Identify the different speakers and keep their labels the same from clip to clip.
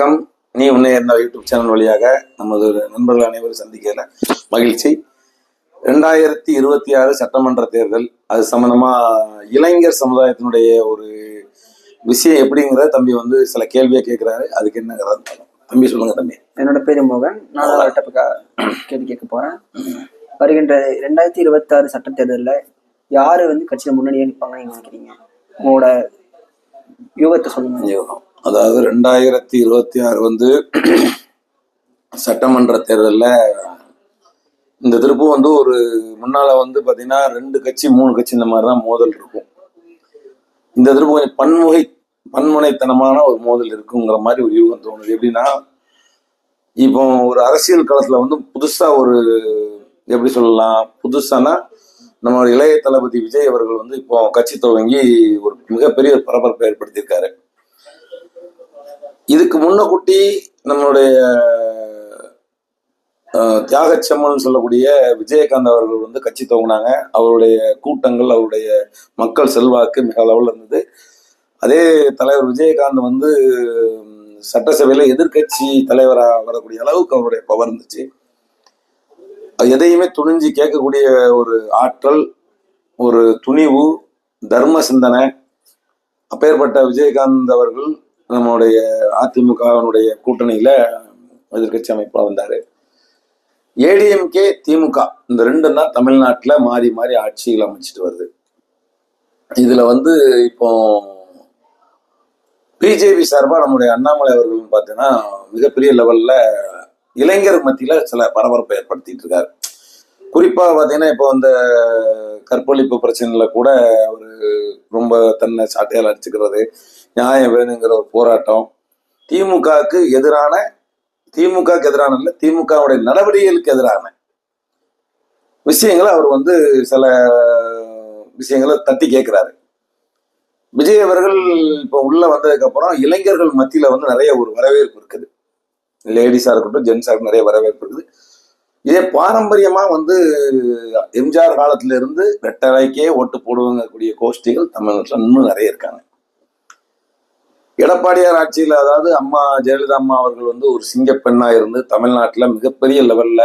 Speaker 1: வணக்கம். நீ உன்னை இருந்த யூடியூப் சேனல் வழியாக நமது நண்பர்கள் அனைவரும் சந்திக்கல. மகிழ்ச்சி. ரெண்டாயிரத்தி இருபத்தி ஆறு சட்டமன்ற தேர்தல் அது சம்பந்தமா இளைஞர் சமுதாயத்தினுடைய ஒரு விஷயம் எப்படிங்கிறத தம்பி வந்து சில கேள்வியை கேட்கிறாரு அதுக்கு என்னங்கிறத தம்பி சொல்லுங்க தம்பி.
Speaker 2: என்னோட பேரு மோகன். நான் அவர்கிட்ட இப்ப கா- கேள்வி கேட்க போறேன். வருகின்ற ரெண்டாயிரத்தி இருபத்தி ஆறு சட்ட தேர்தலில் யாரு வந்து கட்சியில முன்னாடியே நிற்பாங்கன்னு நினைக்கிறீங்க? உங்களோட யூகத்தை சொல்லுங்க.
Speaker 1: யோகம். அதாவது ரெண்டாயிரத்தி இருபத்தி ஆறு வந்து சட்டமன்ற தேர்தலில் இந்த திருப்பும் வந்து ஒரு முன்னால வந்து பார்த்தீங்கன்னா ரெண்டு கட்சி மூணு கட்சி இந்த மாதிரி தான் மோதல் இருக்கும். இந்த திருப்பு கொஞ்சம் பன்முகை பன்முனைத்தனமான ஒரு மோதல் இருக்குங்கிற மாதிரி ஒரு யூகம் தோணுது. எப்படின்னா இப்போ ஒரு அரசியல் காலத்தில் வந்து புதுசாக ஒரு எப்படி சொல்லலாம் புதுசானா நம்ம இளைய தளபதி விஜய் அவர்கள் வந்து இப்போ கட்சி துவங்கி ஒரு மிகப்பெரிய பரபரப்பை ஏற்படுத்தியிருக்காரு. இதுக்கு முன்னக்கூட்டி நம்மளுடைய தியாகச்சம்மன் சொல்லக்கூடிய விஜயகாந்த் அவர்கள் வந்து கட்சி துவங்கினாங்க. அவருடைய கூட்டங்கள் அவருடைய மக்கள் செல்வாக்கு மிக அளவில் இருந்தது. அதே தலைவர் விஜயகாந்த் வந்து சட்டசபையில் எதிர்கட்சி எதிர்க்கட்சி தலைவராக வரக்கூடிய அளவுக்கு அவருடைய பவர் இருந்துச்சு. எதையுமே துணிஞ்சு கேட்கக்கூடிய ஒரு ஆற்றல் ஒரு துணிவு தர்ம சிந்தனை அப்பேற்பட்ட விஜயகாந்த் அவர்கள் நம்முடைய அதிமுகவினுடைய கூட்டணியில எதிர்க்கட்சி அமைப்பா வந்தாரு. ஏடிஎம்கே திமுக இந்த ரெண்டும் தான் தமிழ்நாட்டுல மாறி மாறி ஆட்சிகள் அமைச்சிட்டு வருது. இதுல வந்து இப்போ பிஜேபி சார்பா நம்முடைய அண்ணாமலை அவர்கள் பார்த்தீங்கன்னா மிகப்பெரிய லெவல்ல இளைஞர் மத்தியில சில பரபரப்பை ஏற்படுத்திட்டு இருக்காரு. குறிப்பா பாத்தீங்கன்னா இப்போ அந்த கற்பழிப்பு பிரச்சனையில கூட அவரு ரொம்ப தன்னை சாட்டையால் அடிச்சுக்கிறது நியாயம் வேணுங்கிற ஒரு போராட்டம். திமுகவுக்கு எதிரான திமுகவுக்கு எதிரான இல்லை திமுகவுடைய நடவடிக்கைகளுக்கு எதிரான விஷயங்களை அவர் வந்து சில விஷயங்களை தட்டி கேட்கிறாரு. விஜய் அவர்கள் இப்போ உள்ள வந்ததுக்கு அப்புறம் இளைஞர்கள் மத்தியில வந்து நிறைய ஒரு வரவேற்பு இருக்குது. லேடிஸா இருக்கட்டும் ஜென்ஸாக இருக்கட்டும் நிறைய வரவேற்பு இருக்குது. இதே பாரம்பரியமா வந்து எம்ஜிஆர் காலத்திலிருந்து இருந்து ரெட்டலைக்கே ஓட்டு போடுவங்கக்கூடிய கோஷ்டிகள் தமிழ்நாட்டில் இன்னும் நிறைய இருக்காங்க. எடப்பாடியார் ஆட்சியில் அதாவது அம்மா ஜெயலலிதா அம்மா அவர்கள் வந்து ஒரு சிங்கப்பெண்ணாக இருந்து தமிழ்நாட்டில் மிகப்பெரிய லெவலில்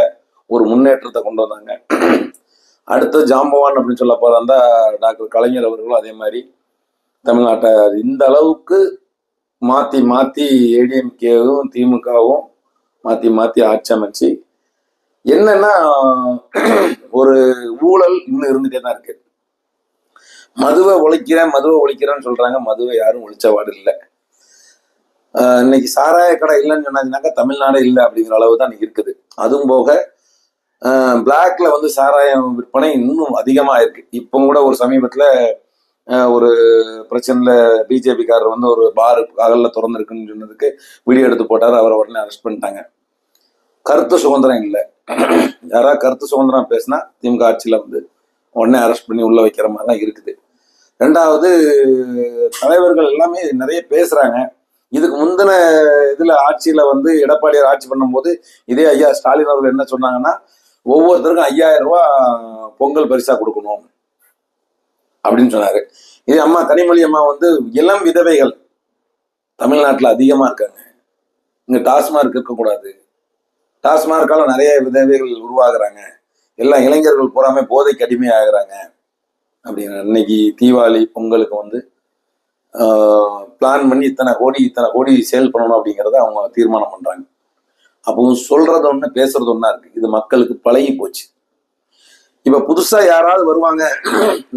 Speaker 1: ஒரு முன்னேற்றத்தை கொண்டு வந்தாங்க. அடுத்து ஜாம்பவான் அப்படின்னு சொல்ல போறாந்தா டாக்டர் கலைஞர் அவர்களும் அதே மாதிரி தமிழ்நாட்டை இந்த அளவுக்கு மாற்றி மாற்றி ஏடிஎம்கேவும் திமுகவும் மாற்றி மாற்றி ஆட்சி அமைச்சு என்னன்னா ஒரு ஊழல் இன்னும் இருந்துகிட்டே தான் இருக்கு. மதுவை ஒழிக்கிறேன் மதுவை ஒழிக்கிறேன்னு சொல்றாங்க. மதுவை யாரும் ஒழிச்சவாடு இல்லை. இன்னைக்கு சாராய கடை இல்லைன்னு சொன்னாங்கன்னாக்கா தமிழ்நாடு இல்லை அப்படிங்கிற அளவு தான் இருக்குது. அதுவும் போக பிளாக்ல வந்து சாராயம் விற்பனை இன்னும் அதிகமா இருக்கு. இப்போ கூட ஒரு சமீபத்துல ஒரு பிரச்சனைல பிஜேபிக்காரர் வந்து ஒரு பார் பகல்ல திறந்துருக்குன்னு சொன்னதுக்கு வீடியோ எடுத்து போட்டார். அவரை உடனே அரெஸ்ட் பண்ணிட்டாங்க. கருத்து சுதந்திரம் இல்லை. யாராவது கருத்து சுதந்திரம் பேசினா திமுக ஆட்சியில வந்து உடனே அரெஸ்ட் பண்ணி உள்ள வைக்கிற மாதிரி தான் இருக்குது. ரெண்டாவது தலைவர்கள் எல்லாமே நிறைய பேசுறாங்க. இதுக்கு முந்தின இதுல ஆட்சியில வந்து எடப்பாடியார் ஆட்சி பண்ணும்போது இதே ஐயா ஸ்டாலின் அவர்கள் என்ன சொன்னாங்கன்னா ஒவ்வொருத்தருக்கும் ஐயாயிரம் ரூபாய் பொங்கல் பரிசா கொடுக்கணும் அப்படின்னு சொன்னாரு. இதே அம்மா கனிமொழி அம்மா வந்து இளம் விதவைகள் தமிழ்நாட்டில் அதிகமாக இருக்காங்க. இங்கே டாஸ்மார்க் இருக்கக்கூடாது டாஸ்மார்க்கால நிறைய விதவைகள் உருவாகிறாங்க. எல்லா இளைஞர்கள் பூராமே போதைக்கு அடிமையாகிறாங்க. அப்படின்னு இன்னைக்கு தீபாவளி பொங்கலுக்கு வந்து பிளான் பண்ணி இத்தனை கோடி இத்தனை கோடி சேல் பண்ணணும் அப்படிங்கிறத அவங்க தீர்மானம் பண்ணுறாங்க அப்போ சொல்றது ஒன்று பேசுறது ஒன்றா இருக்கு. இது மக்களுக்கு பழகி போச்சு. இப்போ புதுசாக யாராவது வருவாங்க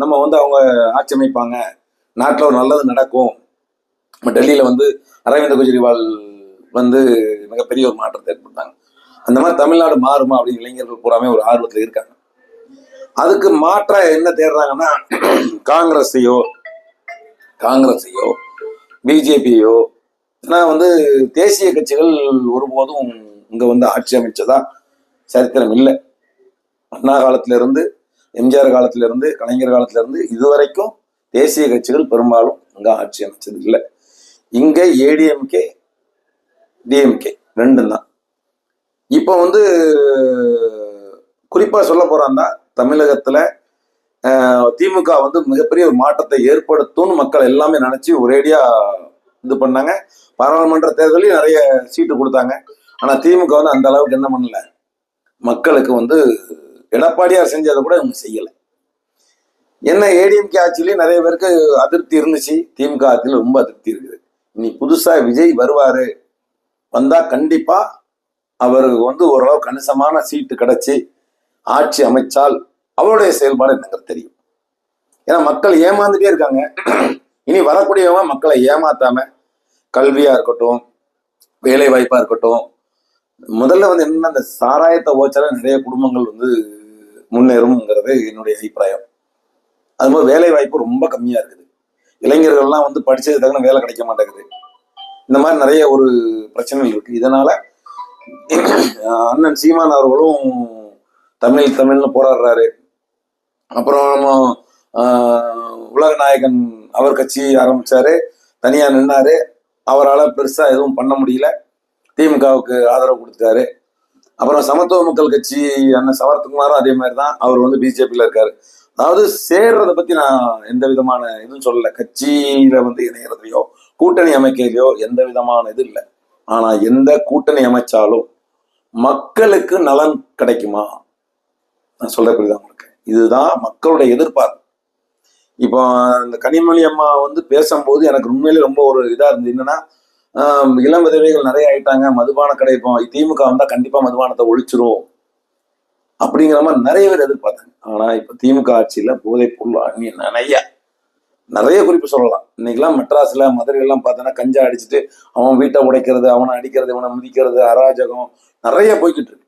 Speaker 1: நம்ம வந்து அவங்க ஆட்சி அமைப்பாங்க ஒரு நல்லது நடக்கும். இப்ப டெல்லியில் வந்து அரவிந்த் கெஜ்ரிவால் வந்து மிகப்பெரிய ஒரு மாற்றத்தை ஏற்படுத்தாங்க அந்த மாதிரி தமிழ்நாடு மாறுமா அப்படின்னு இளைஞர்கள் பூராமே ஒரு ஆர்வத்தில் இருக்காங்க. அதுக்கு மாற்ற என்ன தேடுறாங்கன்னா காங்கிரஸையோ காங்கிரஸையோ பிஜேபியோ ஏன்னா வந்து தேசிய கட்சிகள் ஒருபோதும் இங்க வந்து ஆட்சி அமைச்சதா சரித்திரம் இல்லை. அண்ணா காலத்திலிருந்து எம்ஜிஆர் காலத்திலிருந்து கலைஞர் காலத்திலிருந்து இதுவரைக்கும் தேசிய கட்சிகள் பெரும்பாலும் இங்க ஆட்சி அமைச்சது இல்லை. இங்க ஏடிஎம்கே டிஎம்கே ரெண்டும் தான். இப்போ வந்து குறிப்பா சொல்ல போறான்னா தமிழகத்துல திமுக வந்து மிகப்பெரிய ஒரு மாற்றத்தை ஏற்படுத்தும்னு மக்கள் எல்லாமே நினைச்சு ஒரேடியா இது பண்ணாங்க. பாராளுமன்ற தேர்தலையும் நிறைய சீட்டு கொடுத்தாங்க. ஆனா திமுக வந்து அந்த அளவுக்கு என்ன பண்ணல. மக்களுக்கு வந்து எடப்பாடியார் செஞ்சதை கூட இவங்க செய்யலை. என்ன ஏடிஎம்கே ஆட்சியிலேயே நிறைய பேருக்கு அதிருப்தி இருந்துச்சு. திமுக ஆட்சியில் ரொம்ப அதிருப்தி இருக்குது. இனி புதுசாக விஜய் வருவார். வந்தால் கண்டிப்பாக அவருக்கு வந்து ஓரளவு கணிசமான சீட்டு கிடச்சி ஆட்சி அமைச்சால் அவருடைய செயல்பாடு எனக்கு தெரியும். ஏன்னா மக்கள் ஏமாந்துட்டே இருக்காங்க. இனி வரக்கூடியவங்க மக்களை ஏமாத்தாம கல்வியா இருக்கட்டும் வேலை வாய்ப்பா இருக்கட்டும் முதல்ல வந்து என்னன்னா அந்த சாராயத்தை ஓச்சால நிறைய குடும்பங்கள் வந்து முன்னேறும்ங்கிறது என்னுடைய அபிப்பிராயம். அது மாதிரி வேலை வாய்ப்பு ரொம்ப கம்மியா இருக்குது. இளைஞர்கள்லாம் வந்து படிச்சது தகுந்த வேலை கிடைக்க மாட்டேங்குது. இந்த மாதிரி நிறைய ஒரு பிரச்சனைகள் இருக்கு. இதனால அண்ணன் சீமான் அவர்களும் தமிழ் தமிழ்னு போராடுறாரு. அப்புறம் ஆஹ், உலக நாயகன் அவர் கட்சி ஆரம்பிச்சாரு. தனியா நின்னாரு. அவரால் பெருசா எதுவும் பண்ண முடியல. திமுகவுக்கு ஆதரவு கொடுத்துட்டாரு. அப்புறம் சமத்துவ மக்கள் கட்சி அண்ணன் சவரத்குமாரும் அதே மாதிரி தான் அவர் வந்து பிஜேபியில் இருக்காரு. அதாவது சேர்றதை பத்தி நான் எந்த விதமான இதுவும் சொல்லல. கட்சியில வந்து இணையறதுலையோ கூட்டணி அமைக்கிறதையோ எந்த விதமான இது இல்லை. ஆனா எந்த கூட்டணி அமைச்சாலும் மக்களுக்கு நலன் கிடைக்குமா? நான் சொல்ற புரியுதா? இதுதான் மக்களுடைய எதிர்பார்ப்பு. இப்போ இந்த கனிமொழி அம்மா வந்து பேசும்போது எனக்கு உண்மையிலே ரொம்ப ஒரு இதாக இருந்தது. என்னன்னா இளம் விதவைகள் நிறைய ஆயிட்டாங்க. மதுபான கடை இப்போ திமுக வந்தால் கண்டிப்பாக மதுபானத்தை ஒழிச்சிரும். அப்படிங்கிற மாதிரி நிறைய பேர் எதிர்பார்த்தாங்க. ஆனால் இப்போ திமுக ஆட்சியில் போதைப் பொருள் அந்நிய நிறைய நிறைய குறிப்பு சொல்லலாம். இன்னைக்கெல்லாம் மெட்ராஸில் மதுரையெல்லாம் பார்த்தோன்னா கஞ்சா அடிச்சுட்டு அவன் வீட்டை உடைக்கிறது அவனை அடிக்கிறது இவனை மிதிக்கிறது அராஜகம் நிறைய போய்கிட்டு இருக்கு.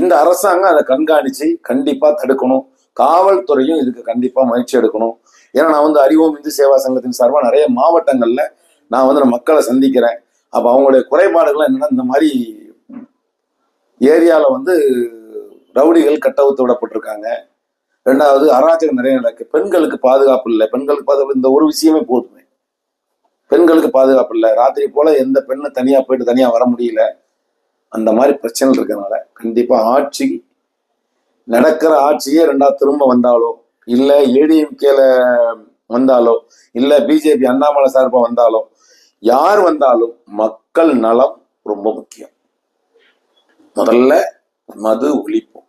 Speaker 1: இந்த அரசாங்கம் அதை கண்காணிச்சு கண்டிப்பாக தடுக்கணும். காவல்துறையும் இதுக்கு கண்டிப்பாக முயற்சி எடுக்கணும். ஏன்னா நான் வந்து அறிவோம் இந்து சேவா சங்கத்தின் சார்பாக நிறைய மாவட்டங்களில் நான் வந்து நான் மக்களை சந்திக்கிறேன். அப்போ அவங்களுடைய குறைபாடுகள் என்னென்னா இந்த மாதிரி ஏரியாவில் வந்து ரவுடிகள் கட்டவுத்து விடப்பட்டிருக்காங்க. ரெண்டாவது அராஜகம் நிறைய நடக்கு. பெண்களுக்கு பாதுகாப்பு இல்லை. பெண்களுக்கு பாதுகாப்பு இந்த ஒரு விஷயமே போதுமே. பெண்களுக்கு பாதுகாப்பு இல்லை. ராத்திரி போல எந்த பெண்ணு தனியாக போயிட்டு தனியாக வர முடியல. அந்த மாதிரி பிரச்சனை இருக்கிறதுனால கண்டிப்பாக ஆட்சி நடக்கிற ஆட்சியே ரெண்டாவது திரும்ப வந்தாலோ? இல்ல ஏடிஎம்கேல வந்தாலோ? இல்ல பிஜேபி அண்ணாமலை சார்பாக வந்தாலோ? யார் வந்தாலும் மக்கள் நலம் ரொம்ப முக்கியம். முதல்ல மது ஒழிப்பு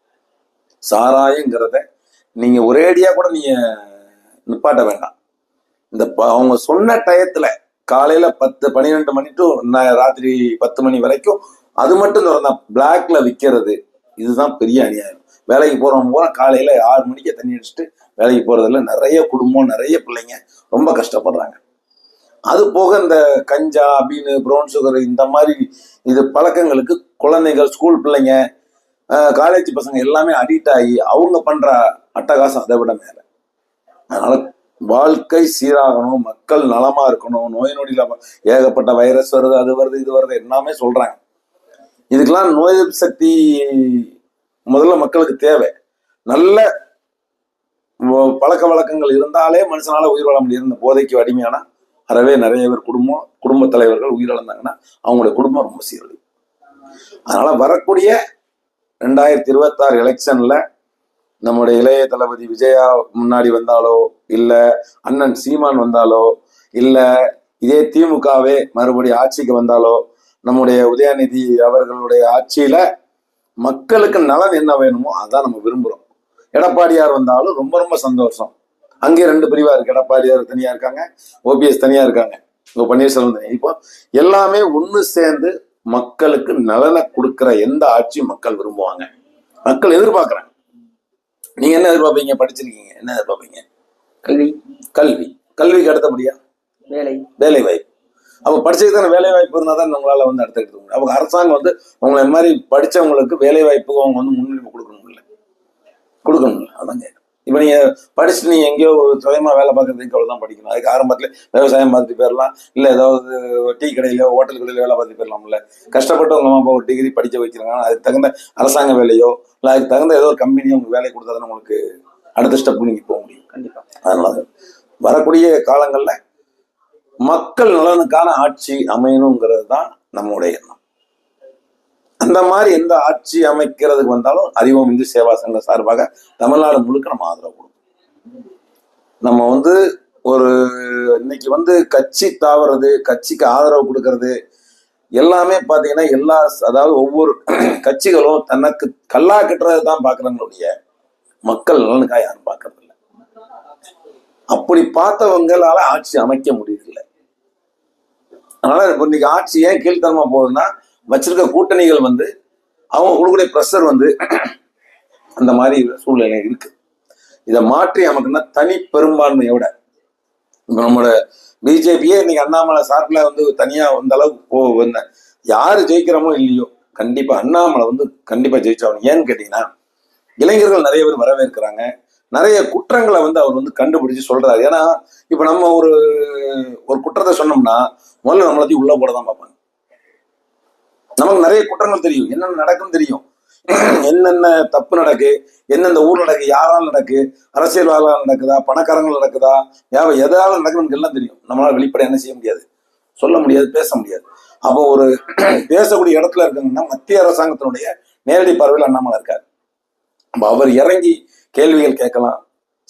Speaker 1: சாராயங்கிறத நீங்க ஒரேடியா கூட நீங்க நிப்பாட்ட வேண்டாம். இந்த ப- அவங்க சொன்ன டயத்துல காலையில பத்து பன்னிரெண்டு மணி டு ராத்திரி பத்து மணி வரைக்கும் அது மட்டும் திறந்தா பிளாக்ல விற்கிறது இதுதான் பெரிய அநியாயம். வேலைக்கு போறவங்க பூரா காலையில ஆறு மணிக்கு தண்ணி அடிச்சுட்டு வேலைக்கு போறதுல நிறைய குடும்பம் நிறைய பிள்ளைங்க ரொம்ப கஷ்டப்படுறாங்க. அது போக இந்த கஞ்சா பீனு ப்ரௌன் சுகர் இந்த மாதிரி இது பழக்கங்களுக்கு குழந்தைகள் ஸ்கூல் பிள்ளைங்க காலேஜ் பசங்க எல்லாமே அடிக்ட் ஆகி அவங்க பண்ற அட்டகாசம் அதை விட மேல. அதனால வாழ்க்கை சீராகணும் மக்கள் நலமா இருக்கணும் நோய் நொடி ஏகப்பட்ட வைரஸ் வருது அது வருது இது வருது எல்லாமே சொல்றாங்க. இதுக்கெல்லாம் நோய் எதிர்ப்பு சக்தி முதல்ல மக்களுக்கு தேவை. நல்ல பழக்க வழக்கங்கள் இருந்தாலே மனுஷனால உயிர் வாழ முடியும் இந்த போதைக்கு அடிமையானா அறவே நிறைய பேர் குடும்பம் குடும்ப தலைவர்கள் உயிரிழந்தாங்கன்னா அவங்களுடைய குடும்பம் ரொம்ப சீரழி அதனால வரக்கூடிய ரெண்டாயிரத்தி இருபத்தாறு எலெக்ஷன்ல நம்முடைய இளைய தளபதி விஜயா முன்னாடி வந்தாலோ இல்ல அண்ணன் சீமான் வந்தாலோ இல்ல இதே திமுகவே மறுபடியும் ஆட்சிக்கு வந்தாலோ நம்முடைய உதயநிதி அவர்களுடைய ஆட்சியில மக்களுக்கு நலன் என்ன வேணுமோ அதான் நம்ம விரும்புறோம். எடப்பாடியார் வந்தாலும் ரொம்ப ரொம்ப சந்தோஷம். அங்கே ரெண்டு பிரிவா இருக்கு. எடப்பாடியார் தனியா இருக்காங்க ஓபிஎஸ் தனியா இருக்காங்க. இப்போ பன்னீர்செல்வம் தனியா. இப்போ எல்லாமே ஒண்ணு சேர்ந்து மக்களுக்கு நலனை கொடுக்கிற எந்த ஆட்சியும் மக்கள் விரும்புவாங்க? மக்கள் எதிர்பார்க்கறாங்க. நீங்க என்ன எதிர்பார்ப்பீங்க? படிச்சிருக்கீங்க. என்ன எதிர்பார்ப்பீங்க?
Speaker 2: கல்வி.
Speaker 1: கல்வி. கல்விக்கு அடுத்தபடியா?
Speaker 2: வேலை.
Speaker 1: வேலை வாய்ப்பு. அப்ப படிச்சதுக்கு தானே வேலை வாய்ப்பு இருந்தா தான் உங்களால வந்து அடுத்து எடுக்க முடியும். அவங்க அரசாங்கம் வந்து உங்களை இந்த மாதிரி படிச்சவங்களுக்கு வேலை வாய்ப்புக்கு அவங்க வந்து முன்னுரிமை கொடுக்கணும் இல்ல. கொடுக்கணும் அதான் கேட்கணும் இப்ப நீங்க படிச்சுட்டு நீங்க எங்கேயோ ஒரு சுயமா வேலை பார்க்கறதுக்கு அவ்வளவுதான் படிக்கணும். அதுக்கு ஆரம்பத்துல விவசாயம் பார்த்துட்டு போயிடலாம் இல்ல ஏதாவது டீ கடையில ஹோட்டல் கடையில வேலை பார்த்துட்டு போயிடலாம்ல கஷ்டப்பட்டு உங்க அம்மா அப்பா ஒரு டிகிரி படிக்க வைக்கிறாங்க அதுக்கு தகுந்த அரசாங்க வேலையோ இல்ல அதுக்கு தகுந்த ஏதோ ஒரு கம்பெனியோ உங்களுக்கு வேலை கொடுத்தா தானே உங்களுக்கு அடுத்த ஸ்டெப் நீங்க போக முடியும்.
Speaker 2: கண்டிப்பா.
Speaker 1: அதனால வரக்கூடிய காலங்கள்ல மக்கள் நலனுக்கான ஆட்சி அமையணுங்கிறது தான் நம்முடைய எண்ணம். அந்த மாதிரி எந்த ஆட்சி அமைக்கிறதுக்கு வந்தாலும் அறிவோம் இந்து சேவா சங்க சார்பாக தமிழ்நாடு முழுக்க நம்ம ஆதரவு கொடுப்போம். நம்ம வந்து ஒரு இன்னைக்கு வந்து கட்சி தாவறது கட்சிக்கு ஆதரவு கொடுக்கறது எல்லாமே பார்த்தீங்கன்னா எல்லா அதாவது ஒவ்வொரு கட்சிகளும் தனக்கு கல்லா கட்டுறது தான் பார்க்குறவங்களுடைய மக்கள் நலனுக்காக யாரும் பார்க்கறதில்ல அப்படி பார்த்தவங்களால ஆட்சி அமைக்க முடியல. அதனால இப்போ இன்னைக்கு ஆட்சி ஏன் கீழ்த்தனமா போகுதுன்னா வச்சிருக்க கூட்டணிகள் வந்து அவங்க கொடுக்கக்கூடிய ப்ரெஷர் வந்து அந்த மாதிரி சூழ்நிலை இருக்கு. இதை மாற்றி அமைக்கணும்னா தனி பெரும்பான்மையோட இப்போ நம்மளோட பிஜேபியே இன்னைக்கு அண்ணாமலை சார்பில் வந்து தனியா வந்த அளவுக்கு போ வந்தேன் யார் ஜெயிக்கிறோமோ இல்லையோ கண்டிப்பா அண்ணாமலை வந்து கண்டிப்பா ஜெயிச்சாகணும். ஏன்னு கேட்டீங்கன்னா இளைஞர்கள் நிறைய பேர் வரவேற்கிறாங்க. நிறைய குற்றங்களை வந்து அவர் வந்து கண்டுபிடிச்சு சொல்றாரு. ஏன்னா இப்ப நம்ம ஒரு ஒரு குற்றத்தை சொன்னோம்னா முதல்ல நம்மளத்தையும் உள்ள போட தான் பார்ப்பாங்க. நமக்கு நிறைய குற்றங்கள் தெரியும். என்னென்ன நடக்கும் தெரியும். என்னென்ன தப்பு நடக்கு எந்தெந்த ஊர் நடக்கு யாரால் நடக்கு அரசியல்வாதிகளால் நடக்குதா பணக்காரங்கள் நடக்குதா யாவை எதால நடக்குது நமக்கு எல்லாம் தெரியும். நம்மளால வெளிப்படை என்ன செய்ய முடியாது. சொல்ல முடியாது பேச முடியாது. அப்போ ஒரு பேசக்கூடிய இடத்துல இருக்காங்கன்னா மத்திய அரசாங்கத்தினுடைய நேரடி பார்வையில் அண்ணாமலை இருக்காரு. அவர் இறங்கி கேள்விகள் கேட்கலாம்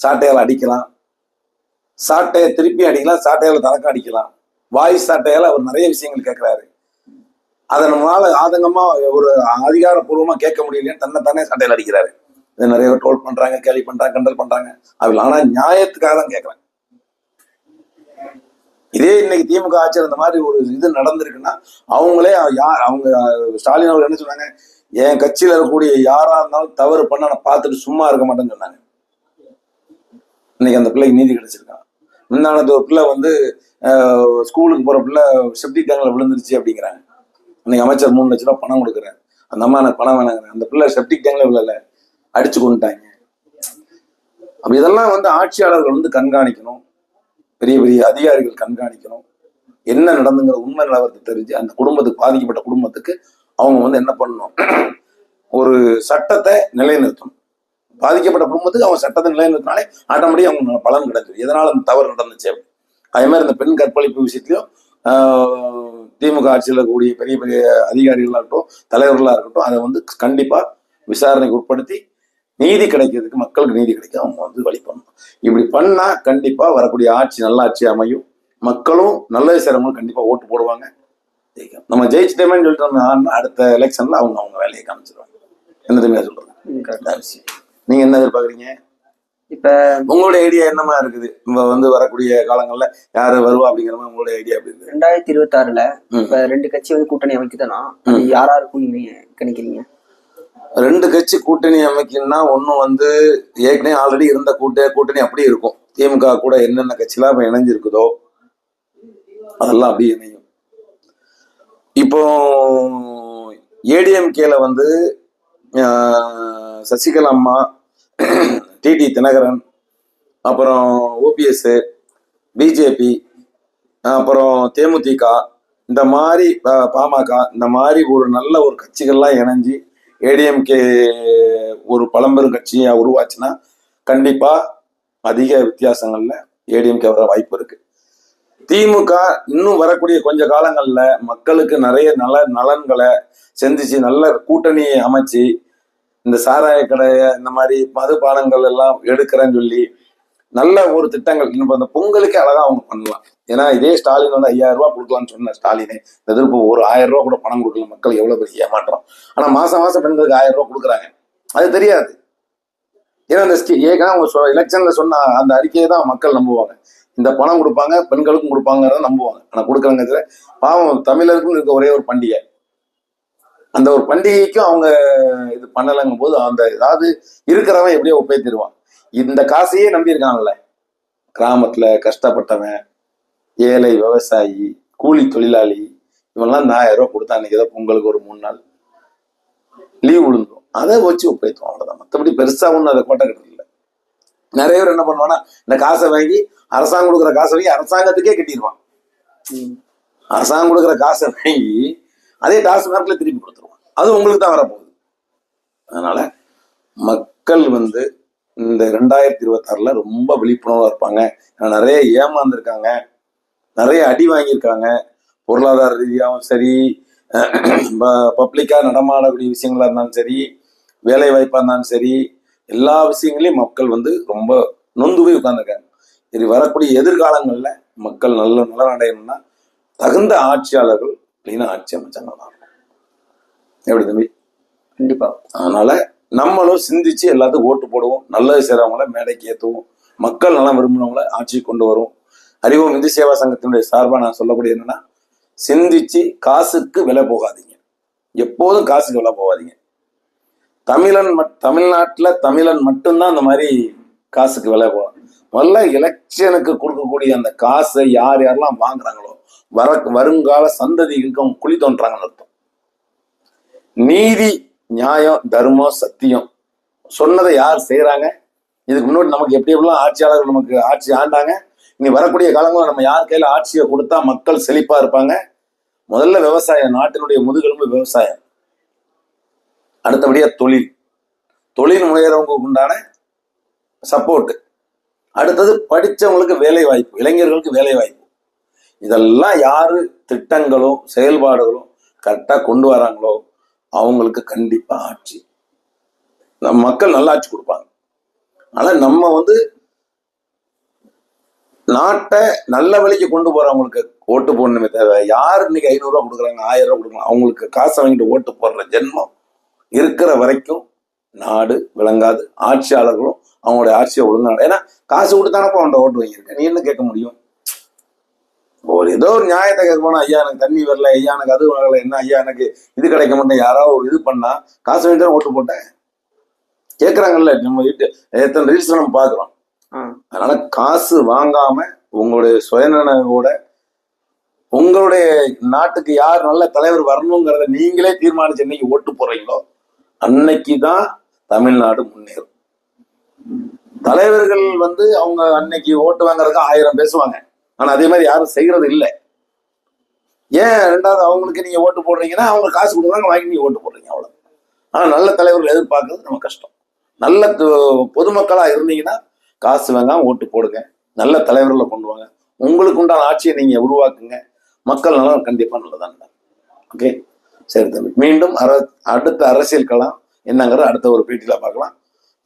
Speaker 1: சாட்டையால் அடிக்கலாம். சாட்டையை திருப்பி அடிக்கலாம் சாட்டையால தனக்கு அடிக்கலாம். வாய் சாட்டையால் அவர் நிறைய விஷயங்கள் கேட்கிறாரு. அதை நம்மளால ஆதங்கமா ஒரு அதிகாரப்பூர்வமா கேட்க முடியலைன்னு தன்னை தானே சண்டையில் அடிக்கிறாரு. இதை நிறைய பேர் ட்ரோல் பண்றாங்க கேலி பண்றாங்க கண்டல் பண்றாங்க. அவள் ஆனா நியாயத்துக்காக தான் கேட்கறாங்க. இதே இன்னைக்கு திமுக ஆட்சியில் இந்த மாதிரி ஒரு இது நடந்திருக்குன்னா அவங்களே யார் அவங்க ஸ்டாலின் அவர் என்ன சொன்னாங்க என் கட்சியில இருக்கக்கூடிய யாரா இருந்தாலும் தவறு பண்ண நான் பார்த்துட்டு சும்மா இருக்க மாட்டேன்னு சொன்னாங்க. இன்னைக்கு அந்த பிள்ளைக்கு நீதி கிடைச்சிருக்கான் முன்னானது ஒரு பிள்ளை வந்து ஸ்கூலுக்கு போற பிள்ளை செப்டிக் டேங்கில் விழுந்துருச்சு அப்படிங்கிறாங்க. இன்னைக்கு அமைச்சர் மூணு லட்ச ரூபா பணம் கொடுக்குறேன். அந்த அம்மா எனக்கு பணம் வேணாங்க அந்த பிள்ளை செப்டிக் டேங்க்ல விழல. அடிச்சு கொண்டுட்டாங்க. அப்ப இதெல்லாம் வந்து ஆட்சியாளர்கள் வந்து கண்காணிக்கணும். பெரிய பெரிய அதிகாரிகள் கண்காணிக்கணும். என்ன நடந்துங்கிற உண்மை நிலவரத்தை தெரிஞ்சு அந்த குடும்பத்துக்கு பாதிக்கப்பட்ட குடும்பத்துக்கு அவங்க வந்து என்ன பண்ணணும்? ஒரு சட்டத்தை நிலைநிறுத்தணும். பாதிக்கப்பட்ட குடும்பத்துக்கு அவங்க சட்டத்தை நிலைநிறுத்தினாலே ஆட்டோமேட்டிக் அவங்க பலன் கிடைச்சிடும் எதனால அந்த தவறு நடந்துச்சு அப்படி. அதே மாதிரி இந்த பெண் கற்பழிப்பு விஷயத்திலையும் திமுக ஆட்சியில் இருக்கக்கூடிய பெரிய பெரிய அதிகாரிகளாக இருக்கட்டும் தலைவர்களாக இருக்கட்டும் அதை வந்து கண்டிப்பாக விசாரணைக்கு உட்படுத்தி நீதி கிடைக்கிறதுக்கு மக்களுக்கு நீதி கிடைக்க அவங்க வந்து வழி பண்ணணும். இப்படி பண்ணால் கண்டிப்பாக வரக்கூடிய ஆட்சி நல்ல ஆட்சி அமையும். மக்களும் நல்லது செய்றவங்களும் கண்டிப்பாக ஓட்டு போடுவாங்க. ஜெயிக்கும். நம்ம ஜெயிச்சிட்டோமேன்னு சொல்லிட்டு நம்ம ஆடினா அடுத்த எலெக்ஷன்ல அவங்க அவங்க வேலையை காமிச்சிருவாங்க.
Speaker 2: correct.
Speaker 1: அதான் விஷயம். நீங்க என்ன எதிர்பார்க்குறீங்க?
Speaker 2: இப்ப
Speaker 1: உங்களுடைய ஐடியா என்னமா இருக்குது? இப்ப வந்து வரக்கூடிய காலங்கள்ல யாரு வருவா அப்படிங்கிற மாதிரி உங்களுடைய ஐடியா அப்படி
Speaker 2: ரெண்டாயிரத்தி இருபத்தி ஆறுல. இப்ப ரெண்டு கட்சி வந்து கூட்டணி அமைக்குதுன்னா யாரா இருக்கும் நீங்க கணிக்கிறீங்க?
Speaker 1: ரெண்டு கட்சி கூட்டணி அமைக்கணும்னா ஒன்றும் வந்து ஏற்கனவே ஆல்ரெடி இருந்த கூட்ட கூட்டணி அப்படியே இருக்கும். திமுக கூட என்னென்ன கட்சிலாம் இப்ப இணைஞ்சிருக்குதோ அதெல்லாம் அப்படியே இணையும். இப்போ ஏடிஎம்கேல வந்து சசிகலா அம்மா டிடி தினகரன் அப்புறம் ஓபிஎஸ் பிஜேபி அப்புறம் தேமுதிக இந்த மாதிரி பாமக இந்த மாதிரி ஒரு நல்ல ஒரு கட்சிகள்லாம் இணைஞ்சு ஏடிஎம்கே ஒரு பழம்பெரும் கட்சியாக உருவாச்சுன்னா கண்டிப்பாக அதிக வித்தியாசங்கள்ல ஏடிஎம்கே வர வாய்ப்பு இருக்குது திமுக இன்னும் வரக்கூடிய கொஞ்ச காலங்கள்ல மக்களுக்கு நிறைய நல நலன்களை செஞ்சிச்சு நல்ல கூட்டணியை அமைச்சு இந்த சாராய கடையை இந்த மாதிரி மதுபானங்கள் எல்லாம் எடுக்கிறேன்னு சொல்லி நல்ல ஒரு திட்டங்கள் இப்போ அந்த பொங்கலுக்கே அழகா அவங்க பண்ணலாம். ஏன்னா இதே ஸ்டாலின் வந்து ஐயாயிரம் ரூபாய் கொடுக்கலாம்னு சொன்ன ஸ்டாலினே. இந்த ஒரு ஆயிரம் ரூபா கூட பணம் கொடுக்கல மக்கள் எவ்வளவு பெரிய ஏமாற்றம். ஆனா மாசம் மாசம் பெண்களுக்கு ஆயிரம் ரூபாய் கொடுக்குறாங்க. அது தெரியாது. ஏன்னா அந்த ஸ்கீ ஏற்கனவே அவங்க எலெக்ஷன்ல சொன்ன அந்த அறிக்கையை தான் மக்கள் நம்புவாங்க. இந்த பணம் கொடுப்பாங்க பெண்களுக்கும் கொடுப்பாங்கிறத நம்புவாங்க. ஆனா கொடுக்குறாங்க பாவம் தமிழருக்கும் இருக்க ஒரே ஒரு பண்டிகை. அந்த ஒரு பண்டிகைக்கும் அவங்க இது பண்ணலைங்கும் போது அந்த ஏதாவது இருக்கிறவன் எப்படியோ ஒப்பேத்திடுவான். இந்த காசையே நம்பி கிராமத்துல கஷ்டப்பட்டவன் ஏழை விவசாயி கூலி தொழிலாளி இவெல்லாம் இந்த ஆயிரம் ரூபாய் கொடுத்தா அன்னைக்கு ஏதோ பொங்கலுக்கு ஒரு மூணு நாள் லீவ் விழுந்துரும். அதை வச்சு ஒப்பேத்துவோம் அவ்வளவுதான். மற்றபடி பெருசா ஒன்றும் அதை கோட்டை கட்டுறது நிறைய பேர் என்ன பண்ணுவான்னா இந்த காசை வாங்கி அரசாங்கம் கொடுக்குற காசை வாங்கி அரசாங்கத்துக்கே கட்டிடுவான். அரசாங்கம் கொடுக்குற காசை வாங்கி அதே டாஸ்மார்க்ல திருப்பி கொடுத்துருவான். அது உங்களுக்கு தான் வரப்போகுது. அதனால மக்கள் வந்து இந்த ரெண்டாயிரத்தி இருபத்தாறுல ரொம்ப விழிப்புணர்வா இருப்பாங்க. நிறைய ஏமாந்துருக்காங்க. நிறைய அடி வாங்கியிருக்காங்க. பொருளாதார ரீதியாகவும் சரி பப்ளிக்கா நடமாடக்கூடிய விஷயங்களா இருந்தாலும் சரி வேலை வாய்ப்பா இருந்தாலும் சரி எல்லா விஷயங்களையும் மக்கள் வந்து ரொம்ப நொந்து போய் உட்கார்ந்துருக்காங்க. இது வரக்கூடிய எதிர்காலங்கள்ல மக்கள் நல்ல நலன் அடையணும்னா தகுந்த ஆட்சியாளர்கள் கிளீனா ஆட்சி அமைச்சாங்க நல்லா. எப்படி தம்பி?
Speaker 2: கண்டிப்பா.
Speaker 1: அதனால நம்மளும் சிந்திச்சு எல்லாத்துக்கும் ஓட்டு போடுவோம். நல்லது செய்றவங்கள மேடைக்கு ஏற்றுவோம் மக்கள் நலம் விரும்பினவங்கள ஆட்சிக்கு கொண்டு வரும் அறிவோம் இந்து சேவா சங்கத்தினுடைய சார்பா நான் சொல்லக்கூடிய என்னன்னா சிந்திச்சு காசுக்கு விலை போகாதீங்க. எப்போதும் காசுக்கு விலை போகாதீங்க. தமிழன் மட் தமிழ்நாட்டுல தமிழன் மட்டும்தான் அந்த மாதிரி காசுக்கு விலை போகும் முதல்ல எலெக்ஷனுக்கு கொடுக்கக்கூடிய அந்த காசை யார் யாரெல்லாம் வாங்குறாங்களோ வர வருங்கால சந்ததிகளுக்கு அவங்க குழி தோன்றாங்கன்னு அர்த்தம். நீதி நியாயம் தர்மம் சத்தியம். சொன்னதை யார் செய்கிறாங்க இதுக்கு முன்னாடி நமக்கு எப்படி எப்படிலாம் ஆட்சியாளர்கள் நமக்கு ஆட்சி ஆண்டாங்க? இனி வரக்கூடிய காலங்களில் நம்ம யார் கையில ஆட்சியை கொடுத்தா மக்கள் செழிப்பா இருப்பாங்க? முதல்ல விவசாயம் நாட்டினுடைய முதுகெலும்பு விவசாயம். அடுத்தபடியாக தொழில். தொழில் முனைகிறவங்களுக்கு உண்டான சப்போர்ட்டு அடுத்தது படிச்சவங்களுக்கு வேலை வாய்ப்பு இளைஞர்களுக்கு வேலை வாய்ப்பு இதெல்லாம் யார் திட்டங்களும் செயல்பாடுகளும் கரெக்டாக கொண்டு வராங்களோ அவங்களுக்கு கண்டிப்பாக ஆட்சி. நம்ம மக்கள் நல்லா ஆட்சி கொடுப்பாங்க. ஆனால் நம்ம வந்து நாட்டை நல்ல வழிக்கு கொண்டு போறவங்களுக்கு ஓட்டு போடணுமே தேவை யார் இன்னைக்கு ஐநூறுரூவா கொடுக்குறாங்க ஆயிரம் ரூபா கொடுக்குறாங்க அவங்களுக்கு காசை வாங்கிட்டு ஓட்டு போடுற ஜென்மம் இருக்கிற வரைக்கும் நாடு விளங்காது. ஆட்சியாளர்களும் அவங்களுடைய ஆட்சியை ஒழுங்கான ஏன்னா காசு கொடுத்தானப்ப அவன்கிட்ட ஓட்டு வாங்கியிருக்க. நீ என்ன கேட்க முடியும்? ஒரு ஏதோ ஒரு நியாயத்தை கேட்க போனா ஐயா எனக்கு தண்ணி வரல. ஐயா எனக்கு அது வரல. என்ன ஐயா எனக்கு இது கிடைக்க மாட்டேன் யாராவது ஒரு இது பண்ணா காசு வாங்கி தானே ஓட்டு போட்டேன். கேட்கறாங்கல்ல நம்ம வீட்டு எத்தனை ரீல்ஸ் நம்ம பாக்குறோம்.
Speaker 2: ஆ.
Speaker 1: அதனால காசு வாங்காம உங்களுடைய சுயநலவோட உங்களுடைய நாட்டுக்கு யார் நல்ல தலைவர் வரணுங்கிறத நீங்களே தீர்மானிச்சு என்னைக்கு ஓட்டு போறீங்களோ அன்னைக்கு தான் தமிழ்நாடு முன்னேறும். தலைவர்கள் வந்து அவங்க அன்னைக்கு ஓட்டு வாங்குறதுக்கு ஆயிரம் பேசுவாங்க. ஆனா அதே மாதிரி யாரும் செய்யறது இல்லை. ஏன் ரெண்டாவது அவங்களுக்கு நீங்க ஓட்டு போடுறீங்கன்னா அவங்க காசு கொடுக்குறாங்க வாங்கி நீங்க ஓட்டு போடுறீங்க அவ்வளவு ஆனா நல்ல தலைவர்கள் எதிர்பார்க்கறது நம்ம கஷ்டம். நல்ல பொதுமக்களா இருந்தீங்கன்னா காசு வாங்காம ஓட்டு போடுங்க. நல்ல தலைவர்களை கொண்டு வாங்க. உங்களுக்கு உண்டான ஆட்சியை நீங்க உருவாக்குங்க. மக்கள் நல்லா கண்டிப்பா நல்லதான் ஓகே? சரி தம்பி மீண்டும் அர அடுத்த அரசியல் களம் என்னங்கிறத அடுத்த ஒரு பேட்டியில பார்க்கலாம்.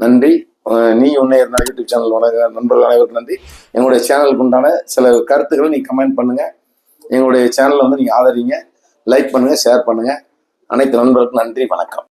Speaker 1: நன்றி. நீ உன்னை இருந்தால் யூடியூப் சேனல் உனக்கு நண்பர்கள் அனைவருக்கும் நன்றி. எங்களுடைய சேனலுக்கு உண்டான சில கருத்துக்களை நீ கமெண்ட் பண்ணுங்க. எங்களுடைய சேனலை வந்து நீங்க ஆதரிங்க. லைக் பண்ணுங்க ஷேர் பண்ணுங்க. அனைத்து நண்பர்களுக்கும் நன்றி. வணக்கம்.